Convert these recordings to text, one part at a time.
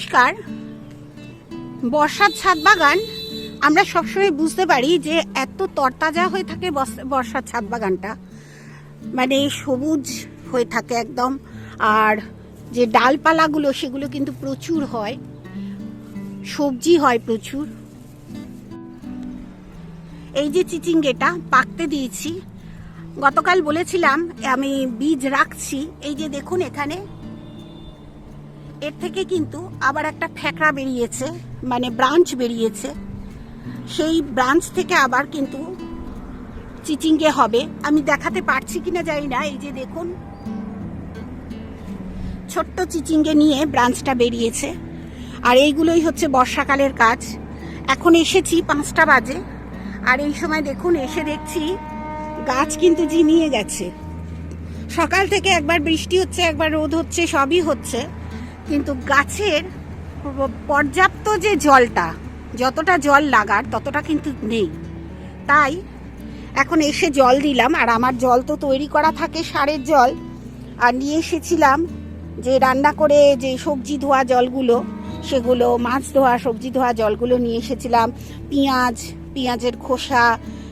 নমস্কার। বর্ষার ছাদ বাগান, আমরা সবসময় বুঝতে পারি যে এত তরতাজা হয়ে থাকে বর্ষ- বর্ষার ছাদ বাগানটা। মানে সবুজ হয়ে থাকে একদম, আর যে ডালপালাগুলো সেগুলো কিন্তু প্রচুর হয়, সবজি হয় প্রচুর। এই যে চিচিঙ্গেটা পাকতে দিয়েছি, গতকাল বলেছিলাম আমি বীজ রাখছি, এই যে দেখুন এখানে এর থেকে কিন্তু আবার একটা ফ্যাকড়া বেরিয়েছে মানে ব্রাঞ্চ বেরিয়েছে। সেই ব্রাঞ্চ থেকে আবার কিন্তু চিচিঙ্গে হবে। আমি দেখাতে পারছি কিনা জানি না, এই যে দেখুন। ছোট্ট চিচিঙ্গে নিয়ে ব্রাঞ্চটা বেরিয়েছে। আর এইগুলোই হচ্ছে বর্ষাকালের কাজ। এখন এসেছি পাঁচটা বাজে। আর এই সময় দেখুন, এসে দেখছি গাছ কিন্তু ঝিমিয়ে গেছে। সকাল থেকে একবার বৃষ্টি হচ্ছে, একবার রোদ হচ্ছে, সবই হচ্ছে। কিন্তু গাছের পর্যাপ্ত যে জলটা, যতটা জল লাগার, ততটা কিন্তু নেই। তাই এখন এসে জল দিলাম, আর আমার জল তো তৈরি করা থাকে সারের জল। আর নিয়ে এসেছিলাম যে রান্না করে যে সবজি ধোয়া জলগুলো, সেগুলো, মাছ ধোয়া, সবজি ধোয়া জলগুলো নিয়ে এসেছিলাম। পেঁয়াজ, পেঁয়াজের খোসা,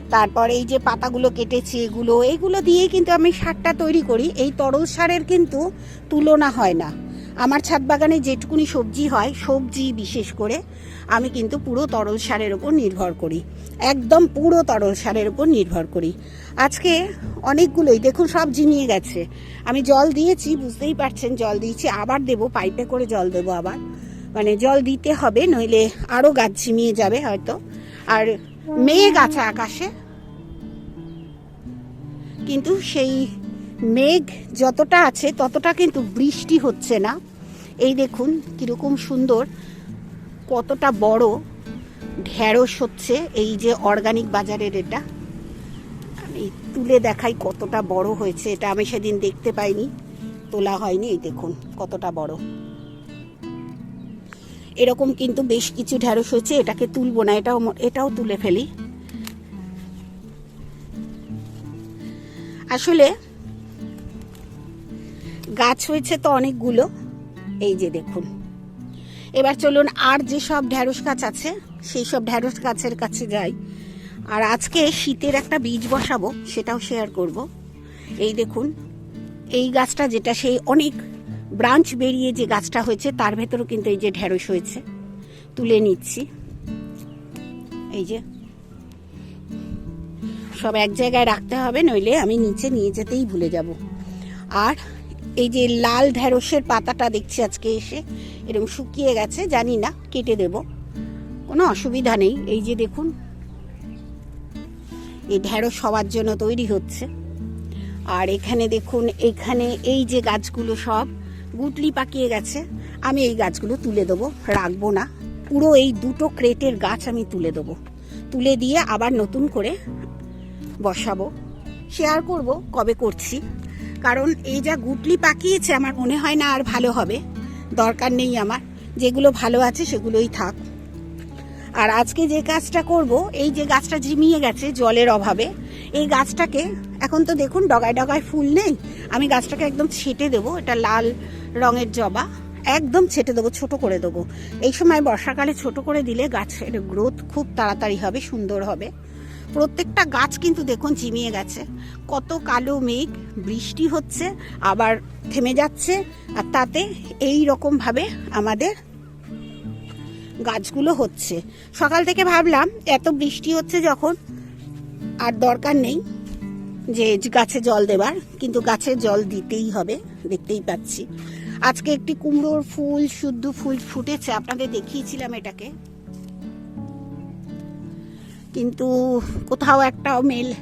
তারপর এই যে পাতাগুলো কেটেছি এগুলো এইগুলো দিয়েই কিন্তু আমি সারটা তৈরি করি। এই তরল সারের কিন্তু তুলনা হয় না। আমার ছাদ বাগানে যেটুকুনি সবজি হয়, সবজি বিশেষ করে, আমি কিন্তু পুরো তরল সারের ওপর নির্ভর করি। একদম পুরো তরল সারের ওপর নির্ভর করি। আজকে অনেকগুলোই, দেখুন সব ঝিমিয়ে গেছে। আমি জল দিয়েছি, বুঝতেই পারছেন, জল দিয়েছি। আবার দেবো, পাইপে করে জল দেবো আবার। মানে জল দিতে হবে, নইলে আরও গাছ ঝিমিয়ে যাবে হয়তো। আর মেঘ আছে আকাশে। কিন্তু সেই মেঘ যতটা আছে, ততটা কিন্তু বৃষ্টি হচ্ছে না। এই দেখুন কীরকম সুন্দর, কতটা বড় ঢেঁড়স হচ্ছে এই যে অর্গানিক বাজারের এটা। আমি তুলে দেখাই কতটা বড় হয়েছে, এটা আমি সেদিন দেখতে পাইনি, তোলা হয়নি, এই দেখুন কতটা বড়। এরকম কিন্তু বেশ কিছু ঢেঁড়স হয়েছে, এটাকে তুলবো না, এটাও এটাও তুলে ফেলি। আসলে গাছ হয়েছে তো অনেকগুলো। এই যে দেখুন। এবার চলুন আর যে সব ঢ্যাঁড়স গাছ আছে, সেই সব ঢ্যাঁড়স গাছের কাছে যাই। আর আজকে শীতের একটা বীজ বসাবো, সেটাও শেয়ার করব। এই দেখুন, এই গাছটা যেটা সেই অনেক ব্রাঞ্চ বেরিয়ে যে গাছটা হয়েছে, তার ভেতরও কিন্তু এই যে ঢ্যাঁড়স হয়েছে। তুলে নিচ্ছি। এই যে, সব এক জায়গায় রাখতে হবে, নইলে আমি নিচে নিয়ে যেতেই ভুলে যাব। আর এই যে লাল ঢেঁড়সের পাতাটা দেখছি আজকে এসে এরকম শুকিয়ে গেছে, জানি না, কেটে দেব। কোনো অসুবিধা নেই, এই যে দেখুন। এই ঢেঁড়স সবার জন্য তৈরি হচ্ছে। আর এখানে দেখুন, এখানে এই যে গাছগুলো সব গুটলি পাকিয়ে গেছে, আমি এই গাছগুলো তুলে দেবো, রাখব না। পুরো এই দুটো ক্রেটের গাছ আমি তুলে দেবো। তুলে দিয়ে আবার নতুন করে বসাবো। শেয়ার করব, কবে করছি। কারণ এই যা গুটলি পাকিয়েছে আমার মনে হয় না আর ভালো হবে। দরকার নেই আমার। যেগুলো ভালো আছে সেগুলোই থাক। আর আজকে যে কাজটা করব, এই যে গাছটা ঝিমিয়ে গেছে জলের অভাবে, এই গাছটাকে এখন তো দেখুন ডগায় ডগায় ফুল নেই। আমি গাছটাকে একদম ছেটে দেবো, এটা লাল রঙের জবা, একদম ছেটে দেবো, ছোট করে দেবো। এই সময় বর্ষাকালে ছোট করে দিলে গাছের গ্রোথ খুব তাড়াতাড়ি হবে, সুন্দর হবে। প্রত্যেকটা গাছ কিন্তু দেখুন চিমিয়ে গেছে। কত কালো মেঘ, বৃষ্টি হচ্ছে, আবার থেমে যাচ্ছে, আর তাতে এই রকমভাবে আমাদের গাছগুলো হচ্ছে। সকাল থেকে ভাবলাম, এত বৃষ্টি হচ্ছে যখন, আর দরকার নেই যে গাছে জল দেবার, কিন্তু গাছে জল দিতেই হবে, দেখতেই পাচ্ছি। আজকে একটি কুমড়োর ফুল, শুদ্ধ ফুল ফুটেছে, আপনাদের দেখিয়েছিলাম এটাকে। কিন্তু কোথাও একটাও মেল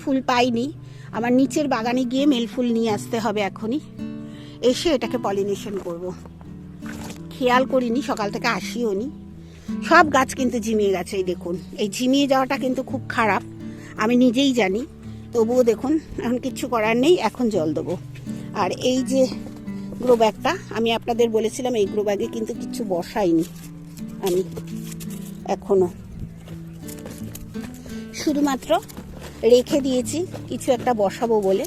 ফুল পাইনি। আমার নিচের বাগানে গিয়ে মেল ফুল নিয়ে আসতে হবে এখনই। এসে এটাকে পলিনেশন করব। খেয়াল করিনি, সকাল থেকে আসিও নি। সব গাছ কিন্তু ঝিমিয়ে গেছে, এই দেখুন। এই ঝিমিয়ে যাওয়াটা কিন্তু খুব খারাপ, আমি নিজেই জানি। তবুও দেখুন, এখন কিচ্ছু করার নেই, এখন জল দেবো। আর এই যে গ্রো ব্যাগটা আমি আপনাদের বলেছিলাম এই গ্রো ব্যাগে কিন্তু কিচ্ছু বসাইনি আমি, এখনও। শুধুমাত্র রেখে দিয়েছি কিছু একটা বসাবো বলে।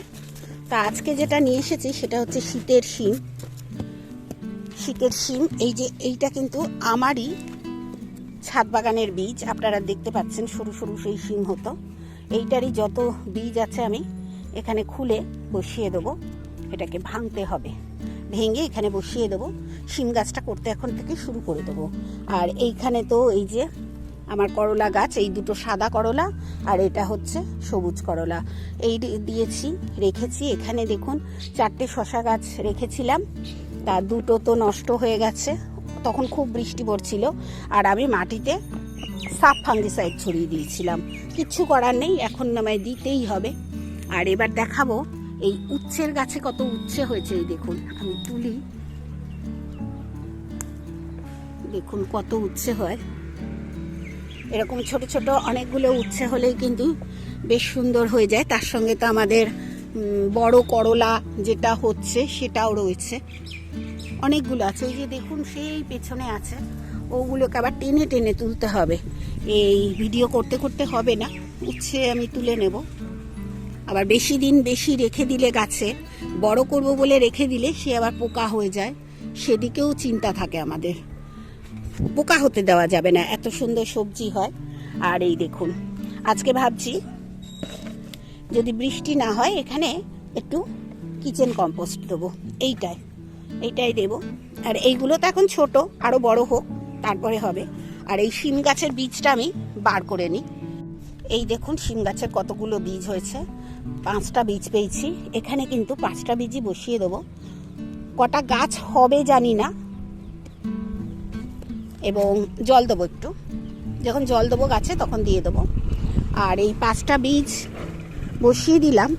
তা আজকে যেটা নিয়ে এসেছি সেটা হচ্ছে শীতের শিম। শীতের শিম, এই যে এইটা কিন্তু আমারই ছাদ বাগানের বীজ, আপনারা দেখতে পাচ্ছেন সরু সরু সেই শিম হতো। এইটারই যত বীজ আছে আমি এখানে খুলে বসিয়ে দেবো, এটাকে ভাঙতে হবে। ভেঙে এখানে বসিয়ে দেবো, শিম গাছটা করতে এখন থেকে শুরু করে দেবো। আর এইখানে তো এই যে আমার করলা গাছ, এই দুটো সাদা করলা আর এটা হচ্ছে সবুজ করলা। এই দিয়েছি, রেখেছি। এখানে দেখুন চারটে শশা গাছ রেখেছিলাম। তা দুটো তো নষ্ট হয়ে গেছে। তখন খুব বৃষ্টি পড়ছিল আর আমি মাটিতে সাফ ফাঙ্গিসাইড ছড়িয়ে দিয়েছিলাম। কিচ্ছু করার নেই, এখন নামায় দিতেই হবে। আর এবার দেখাবো এই উচ্ছের গাছে কত উচ্ছে হয়েছে, এই দেখুন। আমি তুলি। দেখুন কত উচ্ছে হয়। এরকম ছোট ছোট অনেকগুলো উচ্ছে হলেই কিন্তু বেশ সুন্দর হয়ে যায়। তার সঙ্গে তো আমাদের বড় করলা যেটা হচ্ছে সেটাও রয়েছে। অনেকগুলো আছে। এই যে দেখুন, সেই পেছনে আছে। ওগুলোকে আবার টেনে টেনে তুলতে হবে। এই ভিডিও করতে করতে হবে না। উচ্ছে আমি তুলে নেব। আবার বেশি দিন বেশি রেখে দিলে গাছে, বড় করব বলে রেখে দিলে সে আবার পোকা হয়ে যায়। সেদিকেও চিন্তা থাকে আমাদের। পোকা হতে দেওয়া যাবে না। এত সুন্দর সবজি হয়। আর এই দেখুন, আজকে ভাবছি যদি বৃষ্টি না হয় এখানে একটু কিচেন কম্পোস্ট দেবো। এইটাই এইটাই দেবো। আর এইগুলো তো এখন ছোট আরও বড় হোক, তারপরে হবে। আর এই শিম গাছের বীজটা আমি বার করে নিই। এই দেখুন, শিম গাছের কতগুলো বীজ হয়েছে। পাঁচটা বীজ পেয়েছি। এখানে কিন্তু পাঁচটা বীজই বসিয়ে দেবো। কটা গাছ হবে জানি না এবং জল দেবো একটু। যখন জল দেবো গাছে, তখন দিয়ে দেবো। আর এই পাঁচটা বীজ বসিয়ে দিলাম।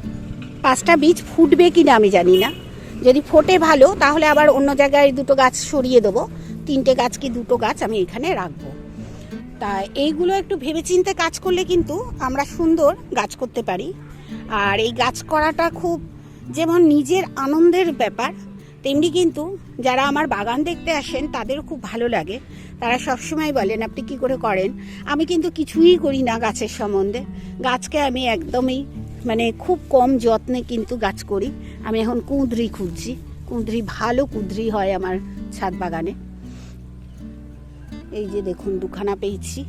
পাঁচটা বীজ ফুটবে কি না আমি জানি না। যদি ফোটে ভালো, তাহলে আবার অন্য জায়গায় দুটো গাছ সরিয়ে দেবো। তিনটে গাছ কি দুটো গাছ আমি এখানে রাখব। তা এইগুলো একটু ভেবেচিন্তে কাজ করলে কিন্তু আমরা সুন্দর গাছ করতে পারি। আর এই গাছ করাটা খুব যেমন নিজের আনন্দের ব্যাপার তেমনি কিন্তু যারা আমার বাগান দেখতে আসেন, তাদেরও খুব ভালো লাগে। তারা সবসময় বলেন, আপনি কি করে করেন? আমি কিন্তু কিছুই করি না গাছের সম্বন্ধে। গাছকে আমি একদমই মানে খুব কম যত্নে কিন্তু গাছ করি। আমি এখন কুঁদরি খুঁজছি। কুঁদরি ভালো কুঁদরি হয় আমার ছাদ বাগানে। এই যে দেখুন, দুখানা পেয়েছি।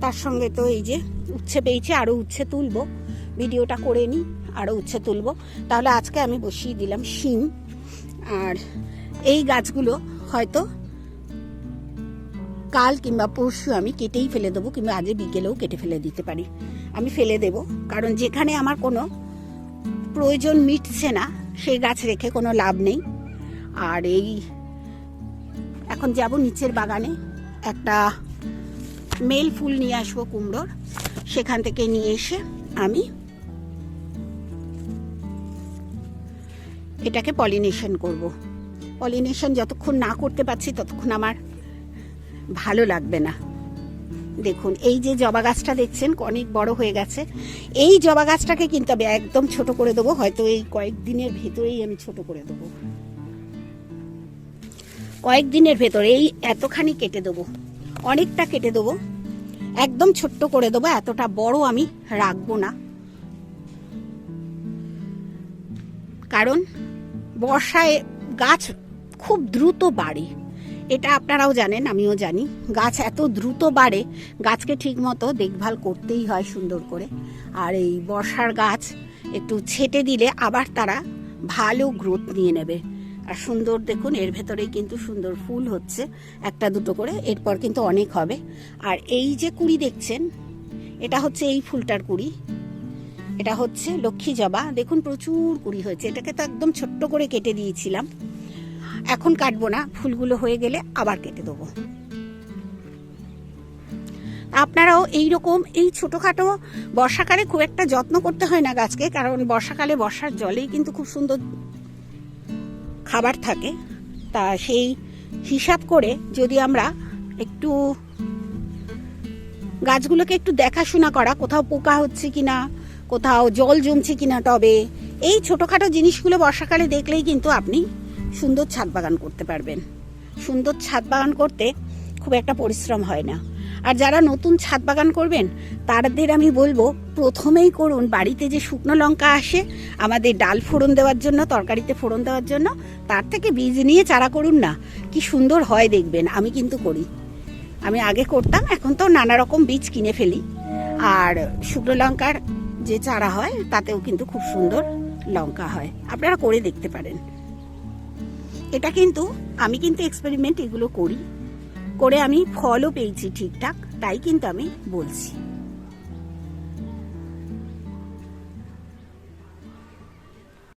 তার সঙ্গে তো এই যে উচ্ছে পেয়েছি, আরও উচ্ছে তুলবো। ভিডিওটা করে নিই, আরও উচ্ছে তুলবো। তাহলে আজকে আমি বসিয়ে দিলাম শিম। আর এই গাছগুলো হয়তো কাল কিংবা পরশু আমি কেটেই ফেলে দেবো কিংবা আজে বিকেলেও কেটে ফেলে দিতে পারি। আমি ফেলে দেব, কারণ যেখানে আমার কোনো প্রয়োজন মিটছে না, সেই গাছ রেখে কোনো লাভ নেই। আর এই এখন যাব নিচের বাগানে, একটা মেল ফুল নিয়ে আসব কুমড়োর, সেখান থেকে নিয়ে এসে আমি এটাকে পলিনেশন করব। পলিনেশন যতক্ষণ না করতে পারছি ততক্ষণ আমার ভালো লাগবে না। দেখুন, এই যে জবা গাছটা দেখছেন, অনেক বড় হয়ে গেছে। এই জবা গাছটাকে কিন্তু আমি একদম ছোট করে দেবো, হয়তো এই কয়েকদিনের ভেতরেই আমি ছোট করে দেবো। কয়েকদিনের ভেতরে এই এতখানি কেটে দেবো, অনেকটা কেটে দেবো, একদম ছোট্ট করে দেবো, এতটা বড় আমি রাখব না। কারণ বর্ষায় গাছ খুব দ্রুত বাড়ে। এটা আপনারাও জানেন, আমিও জানি। গাছ এত দ্রুত বাড়ে, গাছকে ঠিকমতো দেখভাল করতেই হয় সুন্দর করে। আর এই বর্ষার গাছ একটু ছেটে দিলে আবার তারা ভালো গ্রোথ নিয়ে নেবে। আর সুন্দর দেখুন, এর ভেতরেই কিন্তু সুন্দর ফুল হচ্ছে, একটা দুটো করে, এরপর কিন্তু অনেক হবে। আর এই যে কুড়ি দেখছেন, এটা হচ্ছে এই ফুলটার কুড়ি। এটা হচ্ছে লক্ষ্মী জবা। দেখুন, প্রচুর কুড়ি হয়েছে। এটাকে তো একদম ছোট্ট করে কেটে দিয়েছিলাম। এখন কাটবো না। ফুলগুলো হয়ে গেলে আবার কেটে দেবো। আপনারাও এই রকম এই ছোটোখাটো বর্ষাকালে খুব একটা যত্ন করতে হয় না গাছকে, কারণ বর্ষাকালে বর্ষার জলেই কিন্তু খুব সুন্দর খাবার থাকে। তা সেই হিসাব করে যদি আমরা একটু গাছগুলোকে একটু দেখাশোনা করা, কোথাও পোকা হচ্ছে কিনা কোথাও জল জমছে কিনা টবে, এই ছোটোখাটো জিনিসগুলো বর্ষাকালে দেখলেই কিন্তু আপনি সুন্দর ছাদ বাগান করতে পারবেন। সুন্দর ছাদ বাগান করতে খুব একটা পরিশ্রম হয় না। আর যারা নতুন ছাদ বাগান করবেন, তাদের আমি বলব, প্রথমেই করুন বাড়িতে যে শুকনো লঙ্কা আসে, আমাদের ডাল ফোড়ন দেওয়ার জন্য, তরকারিতে ফোড়ন দেওয়ার জন্য, তার থেকে বীজ নিয়ে চারা করুন না। কি সুন্দর হয় দেখবেন, আমি কিন্তু করি। আমি আগে করতাম, এখন তো নানা রকম বীজ কিনে ফেলি। আর শুকনো লঙ্কার যে চারা হয়, তাতেও কিন্তু খুব সুন্দর লঙ্কা হয়। আপনারা করে দেখতে পারেন। এটা কিন্তু, আমি কিন্তু এক্সপেরিমেন্ট এগুলো করি। করে আমি ফলও পেয়েছি ঠিকঠাক, তাই কিন্তু আমি বলছি।